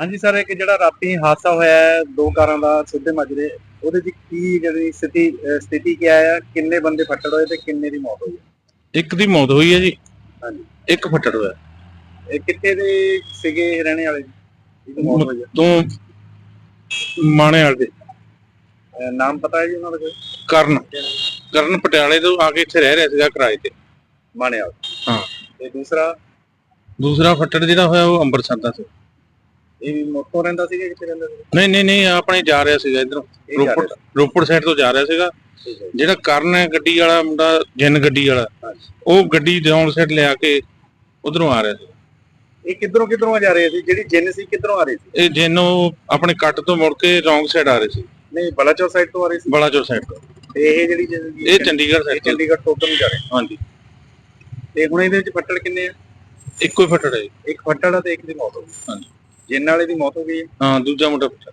ਹਾਂਜੀ ਸਰ ਇੱਕ ਜਿਹੜਾ ਰਾਤੀ ਹਾਦਸਾ ਹੋਇਆ ਹੈ ਦੋ ਕਾਰਾਂ ਦਾ ਸਿੱਧੇ ਮਾਜਰੇ ਉਹਦੇ 'ਚ ਕੀ ਜਿਹੜੀ ਸਥਿਤੀ ਅਹ ਸਥਿਤੀ ਕੀ ਹੈ ਕਿੰਨੇ ਬੰਦੇ ਫੱਟੜ ਹੋਏ ਤੇ ਕਿੰਨੇ ਦੀ ਮੌਤ ਹੋਈ? ਇੱਕ ਦੀ ਮੌਤ ਹੋਈ ਹੈ ਜੀ। ਹਾਂਜੀ। ਇੱਕ ਫੱਟੜ ਹੋਇਆ। ਇਹ ਕਿੱਥੇ ਦੇ ਸੀਗੇ ਇਹ ਰਹਿਣੇ ਵਾਲੇ? ਜੀ ਜਿਹਦੀ ਮੌਤ ਹੋਈ ਹੈ। ਤੋਂ ਮਾਣੇ ਵਾਲੇ ਦੇ। ਅਹ ਨਾਮ ਪਤਾ ਹੈ ਜੀ ਉਹਨਾਂ ਦਾ ਕੋਈ? ਕਰਨ। ਕਰਨ ਪਟਿਆਲੇ ਤੋਂ ਆ ਕੇ ਇੱਥੇ ਰਹਿ ਰਿਹਾ ਸੀਗਾ ਕਿਰਾਏ ਤੇ। ਮਾਣੇ ਵਾਲਾ ਹਾਂ। ਤੇ ਦੂਸਰਾ? ਦੂਸਰਾ ਫੱਟੜ ਜਿਹੜਾ ਹੋਇਆ ਉਹ ਅੰਮ੍ਰਿਤਸਰ ਦਾ ਸੀ। ਇਹ ਵੀ ਮੋਟੋ ਰਹਿੰਦਾ ਸੀਗਾ ਕਿੱਥੇ ਰਹਿੰਦਾ ਸੀ ਨਹੀਂ ਨਹੀਂ ਨਹੀਂ ਆਪਣੇ ਜਾ ਰਿਹਾ ਸੀਗਾ ਇਧਰੋਂ। ਇਹ ਜਾ ਰੋਪੜ ਰਿਹਾ ਰੋਪੜ ਸਾਈਡ ਤੋਂ ਜਾ ਰਿਹਾ ਸੀਗਾ। ਠੀਕ ਹੈ ਜੀ। ਜਿਹੜਾ ਕਰਨ ਹੈ ਗੱਡੀ ਵਾਲਾ ਮੁੰਡਾ ਜਿੰਨ ਗੱਡੀ ਵਾਲਾ ਹਾਂਜੀ। ਉਹ ਗੱਡੀ ਡਾਊਨ ਸਾਈਡ ਲਿਆ ਕੇ ਉਧਰੋਂ ਆ ਰਿਹਾ ਸੀ ਇਹ ਕਿੱਧਰੋਂ ਕਿੱਧਰੋਂ ਜਾ ਰਹੇ ਸੀ? ਜਿਹੜੀ ਜਿੰਨ ਸੀ ਕਿੱਧਰੋਂ ਆ ਰਹੀ ਸੀ? ਇਹ ਜਿੰਨ ਉਹ ਆਪਣੇ ਕੱਟ ਤੋਂ ਮੁੜ ਕੇ ਰੌਂਗ ਸਾਈਡ ਆ ਰਹੇ ਸੀ। ਨਹੀਂ ਬਲਾਚੌਰ ਸਾਈਡ ਤੋਂ ਆ ਰਹੀ ਸੀ। ਬਲਾਚੌਰ ਸਾਈਡ ਤੋਂ। ਤੇ ਇਹ ਜਿਹੜੀ ਜਿੰਨ ਇਹ ਚੰਡੀਗੜ੍ਹ ਇਹ ਸਾਈਡ ਤੋਂ। ਚੰਡੀਗੜ੍ਹ ਟੋਟਲ ਨੂੰ ਜਾ ਰਹੇ। ਹਾਂਜੀ। ਤੇ ਹੁਣ ਇਹਦੇ ਵਿੱਚ ਫੱਟੜ ਕਿੰਨੇ ਆ? ਇੱਕੋ ਹੀ ਫੱਟੜ ਹੈ ਜੀ। ਇੱਕ ਫੱਟੜ ਆ ਤੇ ਇੱਕ ਦੀ ਮੌਤ ਹੋ ਗਈ। ਹਾਂਜੀ। ਜਿੰਨ ਵਾਲੇ ਦੀ ਮੌਤ ਹੋ ਗਈ ਹੈ ਹਾਂ ਦੂਜਾ ਮੁੰਡਾ ਫੱਟੜ